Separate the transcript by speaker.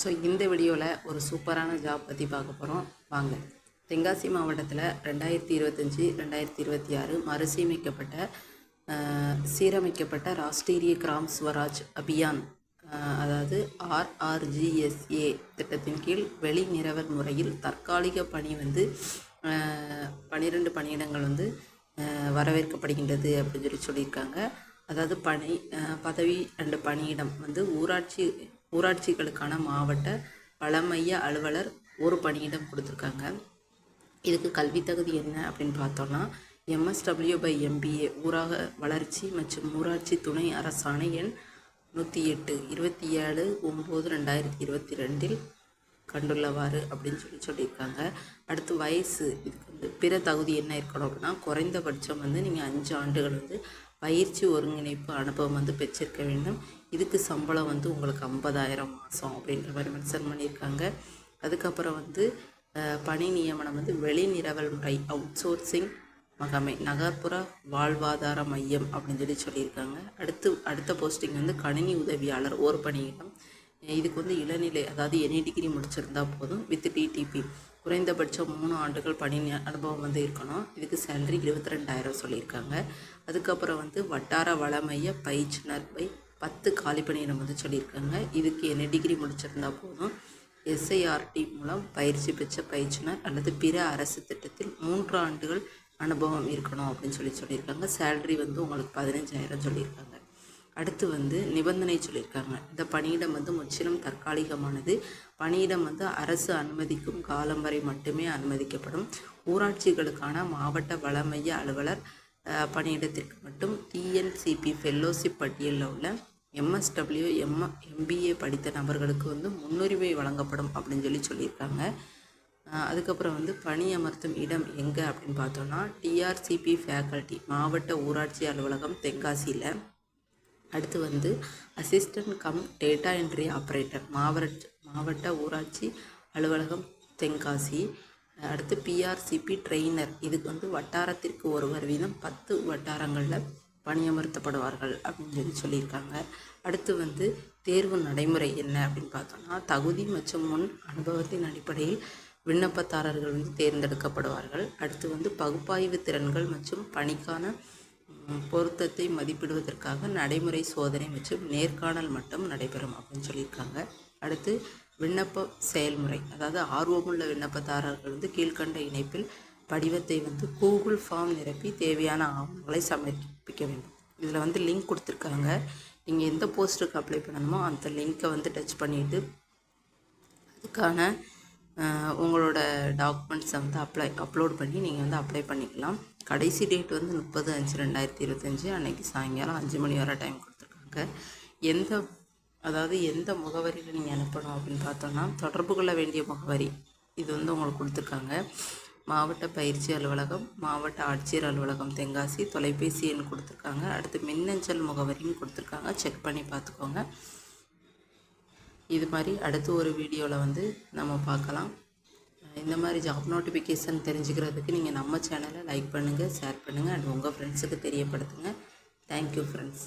Speaker 1: So இந்த வீடியோவில் ஒரு சூப்பரான ஜாப் பற்றி பார்க்க போகிறோம் வாங்க. தென்காசி மாவட்டத்தில் ரெண்டாயிரத்தி இருபத்தஞ்சி ரெண்டாயிரத்தி இருபத்தி ஆறு மறுசீமைக்கப்பட்ட சீரமைக்கப்பட்ட ராஷ்டிரிய கிராம் ஸ்வராஜ் அபியான் அதாவது ஆர்ஆர்ஜிஎஸ்ஏ திட்டத்தின் கீழ் வெளிநிறவர் முறையில் தற்காலிக பணி வந்து பன்னிரெண்டு பணியிடங்கள் வந்து வரவேற்கப்படுகின்றது அப்படின்னு சொல்லி சொல்லியிருக்காங்க. அதாவது பணி பதவி அண்டு பணியிடம் வந்து ஊராட்சி ஊராட்சிகளுக்கான மாவட்ட வளமைய அலுவலர் ஒரு பணியிடம் கொடுத்துருக்காங்க. இதுக்கு கல்வி தகுதி என்ன அப்படின்னு பார்த்தோம்னா எம்எஸ்டபிள்யூ பை எம்பிஏ ஊராக வளர்ச்சி மற்றும் ஊராட்சி துணை அரசாணை எண் நூற்றி எட்டு இருபத்தி ஏழு ஒம்பது ரெண்டாயிரத்தி இருபத்தி ரெண்டில் கண்டுள்ளவாறு அப்படின்னு சொல்லி சொல்லியிருக்காங்க. அடுத்து வயசு இதுக்கு வந்து பிற தகுதி என்ன இருக்கணும் அப்படின்னா குறைந்தபட்சம் வந்து நீங்கள் அஞ்சு ஆண்டுகள் வந்து பயிற்சி ஒருங்கிணைப்பு அனுபவம் வந்து பெற்றிருக்க வேண்டும். இதுக்கு சம்பளம் வந்து உங்களுக்கு ஐம்பதாயிரம் மாதம் அப்படின்ற மாதிரி மென்ஷன் பண்ணியிருக்காங்க. அதுக்கப்புறம் வந்து பணி நியமனம் வந்து வெளிநிரவல் முறை அவுட் சோர்சிங் மகமை நகர்ப்புற வாழ்வாதார மையம் அப்படின்னு சொல்லி சொல்லியிருக்காங்க. அடுத்து அடுத்த போஸ்டிங் வந்து கணினி உதவியாளர் ஒரு பணியிடம். இதுக்கு வந்து இளநிலை அதாவது எனி டிகிரி முடிச்சிருந்தா போதும் வித் டிடிபி குறைந்தபட்சம் மூணு ஆண்டுகள் பணி அனுபவம் வந்து இருக்கணும். இதுக்கு சேலரி இருபத்தி ரெண்டாயிரம் சொல்லியிருக்காங்க. அதுக்கப்புறம் வந்து வட்டார வளமைய பயிற்றுனர் பை பத்து காலி பணியிடம் வந்து சொல்லியிருக்காங்க. இதுக்கு என்ன டிகிரி முடிச்சிருந்தா போதும்? எஸ்ஐஆர்டி மூலம் பயிற்சி பெற்ற பயிற்சினர் அல்லது பிற அரசு திட்டத்தில் மூன்று ஆண்டுகள் அனுபவம் இருக்கணும் அப்படின்னு சொல்லி சொல்லியிருக்காங்க. சேல்ரி வந்து உங்களுக்கு பதினஞ்சாயிரம் சொல்லியிருக்காங்க. அடுத்து வந்து நிபந்தனை சொல்லியிருக்காங்க. இந்த பணியிடம் வந்து முற்றிலும் தற்காலிகமானது. பணியிடம் வந்து அரசு அனுமதிக்கும் காலம் வரை மட்டுமே அனுமதிக்கப்படும். ஊராட்சிகளுக்கான மாவட்ட வளமைய அலுவலர் பணியிடத்திற்கு மட்டும் டிஎன்சிபி ஃபெல்லோஷிப் பட்டியலில் உள்ள எம்எஸ்டபிள்யூ எம் எம்பிஏ படித்த நபர்களுக்கு வந்து முன்னுரிமை வழங்கப்படும் அப்படின்னு சொல்லி சொல்லியிருக்காங்க. அதுக்கப்புறம் வந்து பணி அமர்த்தும் இடம் எங்கே அப்படின்னு பார்த்தோன்னா டிஆர்சிபி ஃபேக்கல்ட்டி மாவட்ட ஊராட்சி அலுவலகம் தென்காசியில். அடுத்து வந்து assistant cum data entry operator மாவட்ட மாவட்ட ஊராட்சி அலுவலகம் தென்காசி. அடுத்து பிஆர்சிபி ட்ரெயினர் இதுக்கு வந்து வட்டாரத்திற்கு ஒருவர் வீதம் பத்து வட்டாரங்களில் பணியமர்த்தப்படுவார்கள் அப்படின்னு சொல்லி சொல்லியிருக்காங்க. அடுத்து வந்து தேர்வு நடைமுறை என்ன அப்படின்னு பார்த்தோம்னா தகுதி மற்றும் முன் அனுபவத்தின் அடிப்படையில் விண்ணப்பதாரர்கள் வந்து தேர்ந்தெடுக்கப்படுவார்கள். அடுத்து வந்து பகுப்பாய்வு திறன்கள் மற்றும் பணிக்கான பொருத்தத்தை மதிப்பிடுவதற்காக நடைமுறை சோதனை மற்றும் நேர்காணல் மட்டும் நடைபெறும் அப்படின்னு சொல்லியிருக்காங்க. அடுத்து விண்ணப்ப செயல்முறை அதாவது ஆர்வமுள்ள விண்ணப்பதாரர்கள் வந்து கீழ்க்கண்ட இணைப்பில் படிவத்தை வந்து கூகுள் ஃபார்ம் நிரப்பி தேவையான ஆவணங்களை சமர்ப்பிக்க வேண்டும். இதில் வந்து லிங்க் கொடுத்துருக்காங்க. நீங்கள் எந்த போஸ்ட்டுக்கு அப்ளை பண்ணணுமோ அந்த லிங்க்கை வந்து டச் பண்ணிவிட்டு அதுக்கான உங்களோட டாக்குமெண்ட்ஸை வந்து அப்ளை அப்லோட் பண்ணி நீங்கள் வந்து அப்ளை பண்ணிக்கலாம். கடைசி டேட் வந்து முப்பது அஞ்சு ரெண்டாயிரத்தி இருபத்தஞ்சி அன்றைக்கி சாயங்காலம் அஞ்சு மணி வரை டைம் கொடுத்துருக்காங்க. எந்த அதாவது எந்த முகவரியில் நீங்கள் அனுப்பணும் அப்படின்னு பார்த்தோன்னா தொடர்பு கொள்ள வேண்டிய முகவரி. இது வந்து உங்களுக்கு கொடுத்துருக்காங்க. மாவட்ட பயிற்சி அலுவலகம் மாவட்ட ஆட்சியர் அலுவலகம் தென்காசி. தொலைபேசி எண் கொடுத்துருக்காங்க. அடுத்து மின்னஞ்சல் முகவரியும் கொடுத்துருக்காங்க. செக் பண்ணி பார்த்துக்கோங்க. இது மாதிரி அடுத்து ஒரு வீடியோவில் வந்து நம்ம பார்க்கலாம். இந்த மாதிரி ஜாப் நோட்டிஃபிகேஷன் தெரிஞ்சுக்கிறதுக்கு நீங்கள் நம்ம சேனலை லைக் பண்ணுங்கள் ஷேர் பண்ணுங்கள் அண்ட் உங்கள் ஃப்ரெண்ட்ஸுக்கு தெரியப்படுத்துங்க. Thank you friends